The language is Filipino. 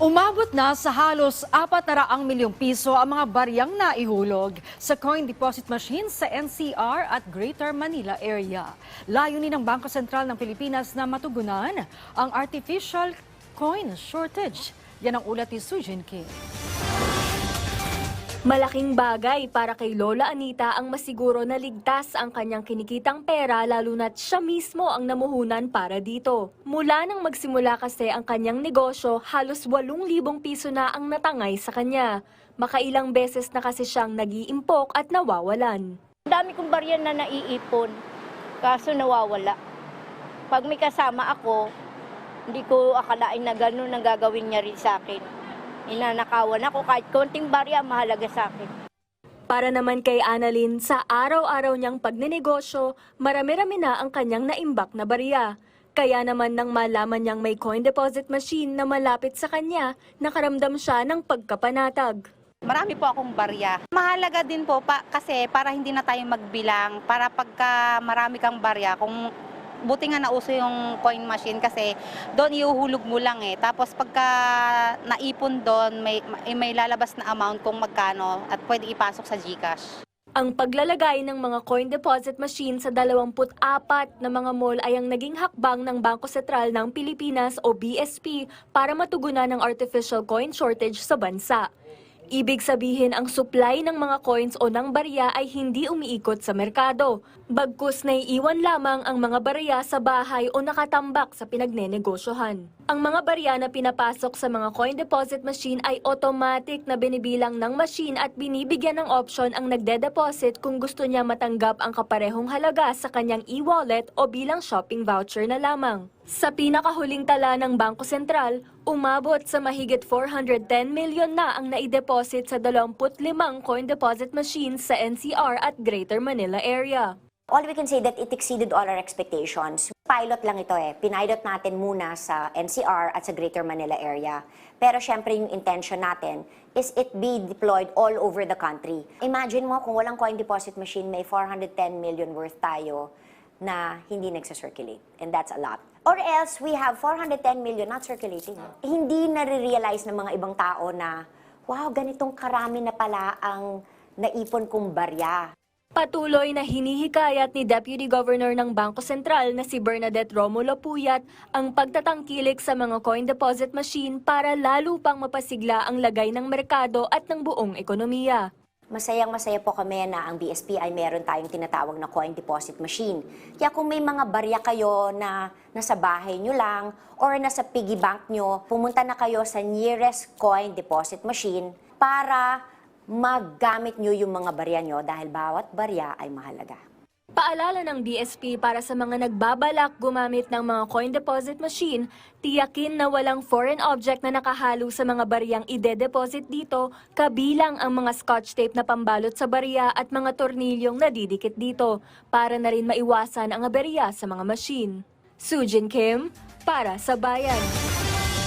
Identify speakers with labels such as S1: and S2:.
S1: Umabot na sa halos 400 milyong piso ang mga baryang naihulog sa coin deposit machine sa NCR at Greater Manila area. Layunin ng Bangko Sentral ng Pilipinas na matugunan ang artificial coin shortage. Yan ang ulat ni Sujin Kim.
S2: Malaking bagay para kay Lola Anita ang masiguro na ligtas ang kanyang kinikitang pera lalo na't siya mismo ang namuhunan para dito. Mula nang magsimula kasi ang kanyang negosyo, halos 8,000 piso na ang natangay sa kanya. Makailang beses na kasi siyang nag-iimpok at nawawalan.
S3: Dami kong baryan na naiipon, kaso nawawala. Pag may kasama ako, hindi ko akalain na gano'n ang gagawin niya rin sa akin. Inanakawan ako, kahit konting barya, mahalaga sa akin.
S2: Para naman kay Annalyn, sa araw-araw niyang pagnenegosyo, marami-rami na ang kanyang naimbak na barya. Kaya naman nang malaman niyang may coin deposit machine na malapit sa kanya, nakaramdam siya ng pagkapanatag.
S4: Marami po akong barya. Mahalaga din po pa, kasi para hindi na tayo magbilang, para pagka marami kang barya, kung buti nga nauso yung coin machine kasi doon iuhulog mo lang eh. Tapos pagka naipon doon, may, may, lalabas na amount kung magkano at pwede ipasok sa GCash.
S2: Ang paglalagay ng mga coin deposit machine sa 24 na mga mall ay ang naging hakbang ng Bangko Sentral ng Pilipinas o BSP para matugunan ang artificial coin shortage sa bansa. Ibig sabihin ang supply ng mga coins o ng barya ay hindi umiikot sa merkado. Bagkus na iiwan lamang ang mga barya sa bahay o nakatambak sa pinagnenegosyohan. Ang mga barya na pinapasok sa mga coin deposit machine ay automatic na binibilang ng machine at binibigyan ng option ang nagde-deposit kung gusto niya matanggap ang kaparehong halaga sa kanyang e-wallet o bilang shopping voucher na lamang. Sa pinakahuling tala ng Bangko Sentral, umabot sa mahigit 410 milyon na ang naideposit sa 25 coin deposit machines sa NCR at Greater Manila area.
S5: All we can say that it exceeded all our expectations. Pilot lang ito eh. Pinilot natin muna sa NCR at sa Greater Manila area. Pero syempre yung intention natin is it be deployed all over the country. Imagine mo kung walang coin deposit machine, may 410 million worth tayo na hindi nagsa-circulate. And that's a lot. Or else, we have 410 million not circulating. Hindi nare-realize ng mga ibang tao na, wow, ganitong karami na pala ang naipon kong barya.
S2: Patuloy na hinihikayat ni Deputy Governor ng Bangko Sentral na si Bernadette Romulo Puyat ang pagtatangkilik sa mga coin deposit machine para lalo pang mapasigla ang lagay ng merkado at ng buong ekonomiya.
S5: Masayang masaya po kami na ang BSP ay meron tayong tinatawag na coin deposit machine. Kaya kung may mga barya kayo na nasa bahay nyo lang or nasa piggy bank nyo, pumunta na kayo sa nearest coin deposit machine para maggamit nyo yung mga barya nyo dahil bawat barya ay mahalaga.
S2: Paalala ng BSP para sa mga nagbabalak gumamit ng mga coin deposit machine, tiyakin na walang foreign object na nakahalo sa mga bariyang ide-deposit dito, kabilang ang mga scotch tape na pambalot sa bariya at mga tornilyong nadidikit dito, para na rin maiwasan ang aberya sa mga machine. Sujin Kim, para sa Bayan.